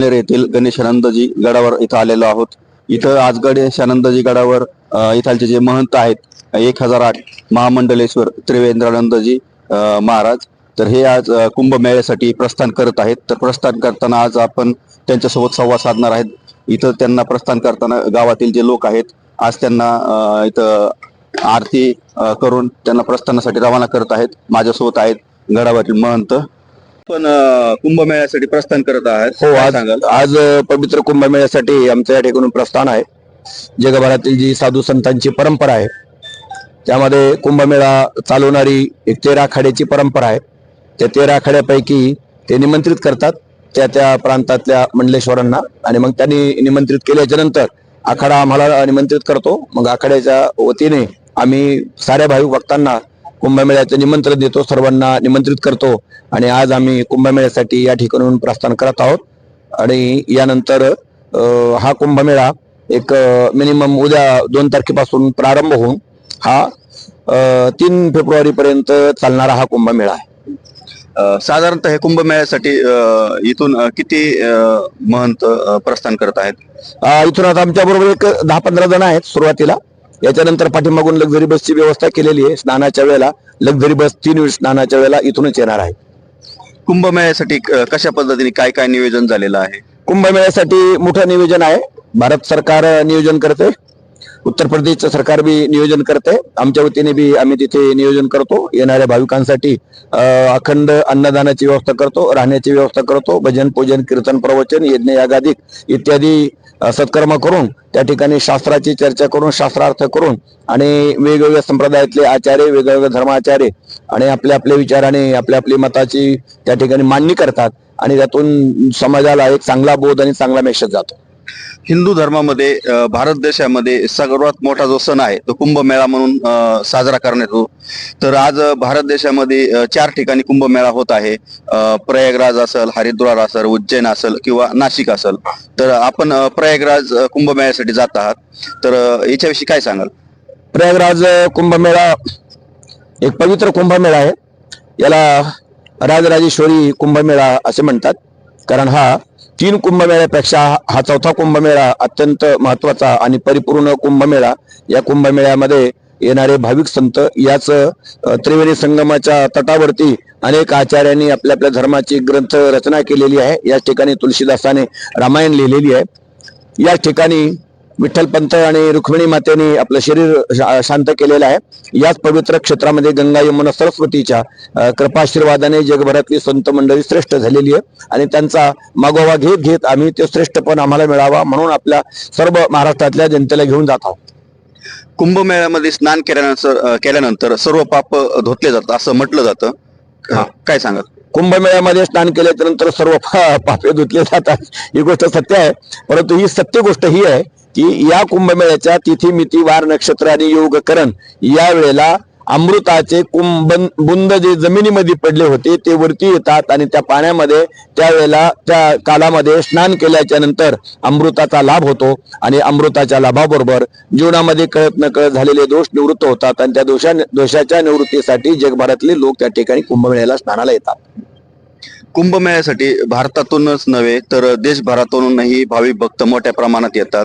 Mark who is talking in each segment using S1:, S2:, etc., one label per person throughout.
S1: नेर येथील गणेशानंदजी गडावर इथं आलेलो आहोत. इथं आज गणेशानंदजी गडावर इथालचे जे महंत आहेत एक हजार आठ महामंडलेश्वर त्रिवेंद्रानंदजी महाराज तर हे आज कुंभमेळ्यासाठी प्रस्थान करत आहेत. तर प्रस्थान करताना आज आपण त्यांच्यासोबत संवाद साधणार आहेत. इथं त्यांना प्रस्थान करताना गावातील जे लोक आहेत आज त्यांना इथं आरती करून त्यांना प्रस्थानासाठी रवाना करत आहेत. माझ्यासोबत आहेत गडावरील महंत पण कुंभमेळ्यासाठी प्रस्थान करत आहात.
S2: हो आज
S1: सांगाल?
S2: आज पवित्र कुंभमेळ्यासाठी आमच्या या ठिकाणून प्रस्थान आहे. जगभरातील जी साधू संतांची परंपरा आहे त्यामध्ये कुंभमेळा चालवणारी एक तेरा आखाड्याची परंपरा आहे. त्या तेरा आखाड्यापैकी ते निमंत्रित करतात त्या त्या प्रांतातल्या मंडलेश्वरांना आणि मग त्यांनी निमंत्रित केल्याच्यानंतर आखाडा आम्हाला निमंत्रित करतो. मग आखाड्याच्या वतीने आम्ही साऱ्या भाविक भक्तांना कुंभमेळ्याचं निमंत्रण देतो सर्वांना निमंत्रित करतो. आणि आज आम्ही कुंभमेळ्यासाठी या ठिकाणून प्रस्थान करत आहोत. आणि यानंतर हा कुंभमेळा एक मिनिमम उद्या दोन तारखेपासून प्रारंभ होऊन हा तीन फेब्रुवारी पर्यंत चालणारा हा कुंभमेळा आहे.
S1: साधारणतः हे कुंभमेळ्यासाठी इथून किती महंत प्रस्थान करत आहेत?
S2: इथून आता आमच्या बरोबर एक दहा पंधरा जण आहेत सुरुवातीला. याच्यानंतर पाठीमागून लक्झरी बसची व्यवस्था केलेली आहे. स्नानाच्या वेळेला लक्झरी बस तीन वेळ स्नानाच्या वेळेला इथूनच येणार आहे.
S1: कुंभमेळ्यासाठी कशा पद्धतीने काय काय नियोजन झालेलं आहे?
S2: कुंभमेळ्यासाठी मोठं नियोजन आहे. भारत सरकार नियोजन करते. उत्तर प्रदेशचं सरकार बी नियोजन करते. आमच्या वतीने बी आम्ही तिथे नियोजन करतो. येणाऱ्या भाविकांसाठी अखंड अन्नदानाची व्यवस्था करतो राहण्याची व्यवस्था करतो भजन पूजन कीर्तन प्रवचन यज्ञ यागादिक इत्यादी सत्कर्म करून त्या ठिकाणी शास्त्राची चर्चा करून शास्त्रार्थ करून आणि वेगवेगळ्या संप्रदायातले आचार्य वेगवेगळे धर्माचार्य आणि आपल्या आपल्या विचाराने आपल्या आपली मताची त्या ठिकाणी मांडणी करतात आणि त्यातून समाजाला एक चांगला बोध आणि चांगला मेसेज जातो.
S1: हिंदू धर्मामध्ये भारत देशामध्ये सर्वात मोठा जो सण आहे तो कुंभमेळा म्हणून साजरा करण्यात येतो. तर आज भारत देशामध्ये चार ठिकाणी कुंभमेळा होत आहे. प्रयागराज असेल हरिद्वार असेल उज्जैन असेल किंवा नाशिक असेल. तर आपण प्रयागराज कुंभमेळ्यासाठी जात आहात. तर याच्याविषयी काय सांगाल?
S2: प्रयागराज कुंभमेळा एक पवित्र कुंभमेळा आहे. याला राजराजेश्वरी कुंभमेळा असे म्हणतात. कारण हा तीन कुंभमेळ्यापेक्षा हा चौथा कुंभमेळा अत्यंत महत्त्वाचा आणि परिपूर्ण कुंभमेळा. या कुंभमेळ्यामध्ये येणारे भाविक संत याच त्रिवेणी संगमाच्या तटावरती अनेक आचार्यांनी आपल्या आपल्या धर्माची ग्रंथ रचना केलेली आहे. या ठिकाणी तुलसीदासाने रामायण लिहिलेली आहे. या ठिकाणी विठ्ठलपंत आणि रुक्मिणी मातेने आपलं शरीर शांत केलेलं आहे. याच पवित्र क्षेत्रामध्ये गंगा यमुना सरस्वतीच्या कृपाशीर्वादाने जगभरातली संत मंडळी श्रेष्ठ झालेली आहे. आणि त्यांचा मागोवा घेत घेत आम्ही ते श्रेष्ठपण आम्हाला मिळावा म्हणून आपल्या सर्व महाराष्ट्रातल्या जनतेला घेऊन जात आहोत.
S1: कुंभमेळ्यामध्ये स्नान केल्यानंतर केल्यानंतर सर्व पाप धुतले जातात असं म्हटलं जातं.
S2: हा.
S1: काय सांगाल?
S2: कुंभमेळ्यामध्ये स्नान केल्याच्यानंतर सर्व पापे धुतले जातात. ही गोष्ट सत्य आहे. परंतु ही सत्य गोष्ट ही आहे की या कुंभमेळ्याच्या तिथी मिती वार नक्षत्र आणि योगकरण या वेळेला अमृताचे कुंभ बुंद जे जमिनीमध्ये पडले होते ते वरती येतात आणि त्या पाण्यामध्ये त्यावेळेला त्या कालामध्ये स्नान केल्याच्यानंतर अमृताचा लाभ होतो आणि अमृताच्या लाभाबरोबर जीवनामध्ये कळत न कळत झालेले दोष निवृत्त होतात आणि त्या दोषा दोषाच्या निवृत्तीसाठी जगभरातले लोक त्या ठिकाणी कुंभमेळ्याला स्नानाला येतात.
S1: कुंभमेळ्यासाठी भारतातूनच नव्हे तर देशभरातूनही भाविक भक्त मोठ्या प्रमाणात येतात.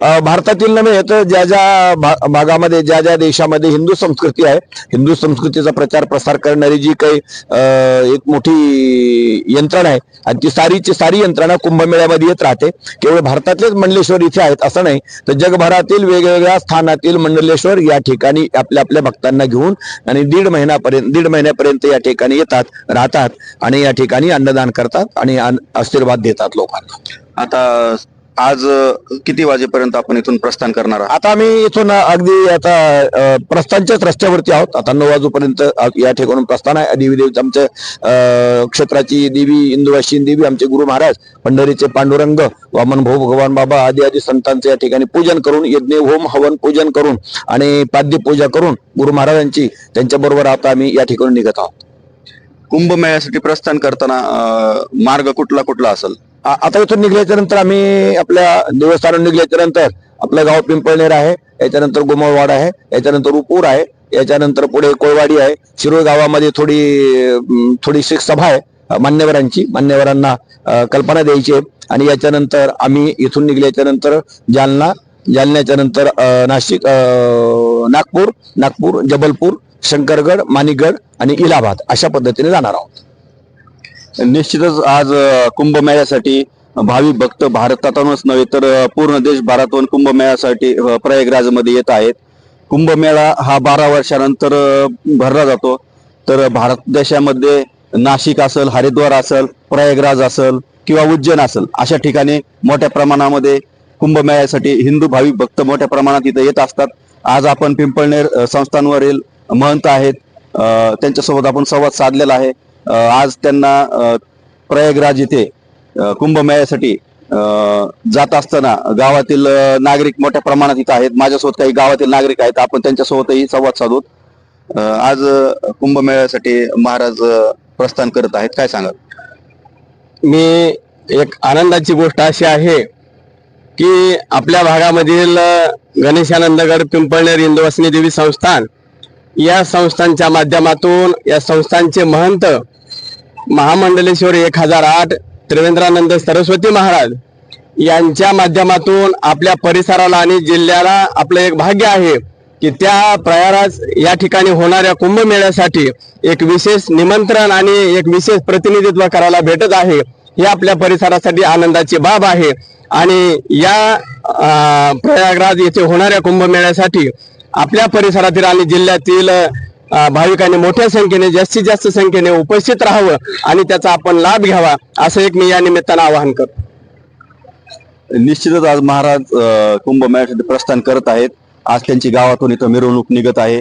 S2: भारतातील नव्हे तर ज्या ज्या भागामध्ये ज्या ज्या देशामध्ये हिंदू संस्कृती आहे हिंदू संस्कृतीचा प्रचार प्रसार करणारी जी काही एक मोठी यंत्रणा आहे आणि ती सारीची सारी यंत्रणा कुंभमेळ्यामध्ये येत राहते. केवळ भारतातलेच मंडलेश्वर इथे आहेत असं नाही तर जगभरातील वेगवेगळ्या स्थानातील मंडलेश्वर या ठिकाणी आपल्या आपल्या भक्तांना घेऊन आणि दीड महिन्यापर्यंत दीड महिन्यापर्यंत या ठिकाणी येतात राहतात आणि या ठिकाणी अन्नदान करतात आणि आशीर्वाद देतात लोकांना.
S1: आता आज किती वाजेपर्यंत आपण इथून प्रस्थान करणार आहात?
S2: आता आम्ही इथून अगदी आता प्रस्थानच्याच रस्त्यावरती आहोत. आता नऊ वाजूपर्यंत या ठिकाणून प्रस्थान आहे. देवी देवी आमच्या क्षेत्राची देवी इंदुवाशी देवी आमचे गुरु महाराज पंढरीचे पांडुरंग वामन भाऊ भगवान बाबा आदी आदी संतांचे या ठिकाणी पूजन करून यज्ञ होम हवन पूजन करून आणि पाद्य पूजा करून गुरु महाराजांची त्यांच्या बरोबर आता आम्ही या ठिकाणी निघत आहोत.
S1: कुंभमेळ्यासाठी प्रस्थान करताना मार्ग कुठला कुठला असेल?
S2: आता इथून निघल्याच्या नंतर आम्ही आपल्या देवस्थानावर निघल्याच्या नंतर आपलं गाव पिंपळनेर आहे याच्यानंतर गोमळवाड आहे याच्यानंतर उपूर आहे याच्यानंतर पुढे कोळवाडी आहे शिरोळ गावामध्ये थोडी थोडी थोडीशी सभा आहे मान्यवरांची मान्यवरांना कल्पना द्यायची आहे. आणि याच्यानंतर आम्ही इथून निघल्याच्या नंतर जालना जालन्याच्या नंतर नाशिक नागपूर नागपूर जबलपूर शंकरगड माणिकगड आणि इलाहाबाद अशा पद्धतीने जाणार आहोत.
S1: निश्चितच आज कुंभमेळ्यासाठी भावी भक्त भारतातूनच नव्हे तर पूर्ण देशभरातून कुंभमेळ्यासाठी प्रयागराजमध्ये येत आहेत. कुंभमेळा हा बारा वर्षानंतर भरला जातो. तर भारत देशामध्ये नाशिक असेल हरिद्वार असेल प्रयागराज असेल किंवा उज्जैन असेल अशा ठिकाणी मोठ्या प्रमाणामध्ये कुंभमेळ्यासाठी हिंदू भाविक भक्त मोठ्या प्रमाणात इथं येत असतात. आज आपण पिंपळनेर संस्थांवरील महंत आहेत. त्यांच्यासोबत आपण संवाद साधलेला आहे. आज त्यांना प्रयागराज येथे कुंभमेळ्यासाठी जात असताना गावातील नागरिक मोठ्या प्रमाणात इथं आहेत. माझ्यासोबत काही गावातील नागरिक आहेत. आपण त्यांच्यासोबतही संवाद साधूत आज कुंभमेळ्यासाठी महाराज प्रस्थान करत आहेत. काय सांगाल?
S3: मी एक आनंदाची गोष्ट अशी आहे की आपल्या भागामधील गणेशानंदगड पिंपळनेर इंदुवासिनी देवी संस्थान या संस्थांच्या माध्यमातून या संस्थांचे महंत महामंडलेश्वर एक हजार आठ त्रिवेंद्रानंद सरस्वती महाराज यांच्या माध्यमातून आपल्या परिसराला आणि जिल्ह्याला आपलं एक भाग्य आहे की त्या प्रयाराज या ठिकाणी होणाऱ्या कुंभमेळ्यासाठी एक विशेष निमंत्रण आणि एक विशेष प्रतिनिधित्व करायला भेटत आहे. ही आपल्या परिसरासाठी आनंदाची बाब आहे. आणि या प्रयागराज येथे होणाऱ्या कुंभमेळ्यासाठी आपल्या परिसरातील आणि जिल्ह्यातील भाविकांनी मोठ्या संख्येने जास्तीत जास्त संख्येने उपस्थित राहावं आणि त्याचा आपण लाभ घ्यावा असं एक मी या निमित्तानं आवाहन करतो.
S1: निश्चितच आज महाराज कुंभमेळ्यासाठी प्रस्थान करत आहेत. आज त्यांची गावातून इथं मिरवणूक निघत आहे.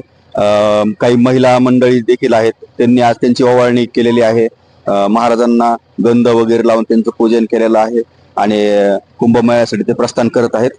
S1: काही महिला मंडळी देखील आहेत. त्यांनी आज त्यांची ओवाळणी केलेली आहे. महाराजांना गंध वगैरे लावून त्यांचं पूजन केलेलं आहे आणि कुंभमेळ्यासाठी ते प्रस्थान करत आहेत.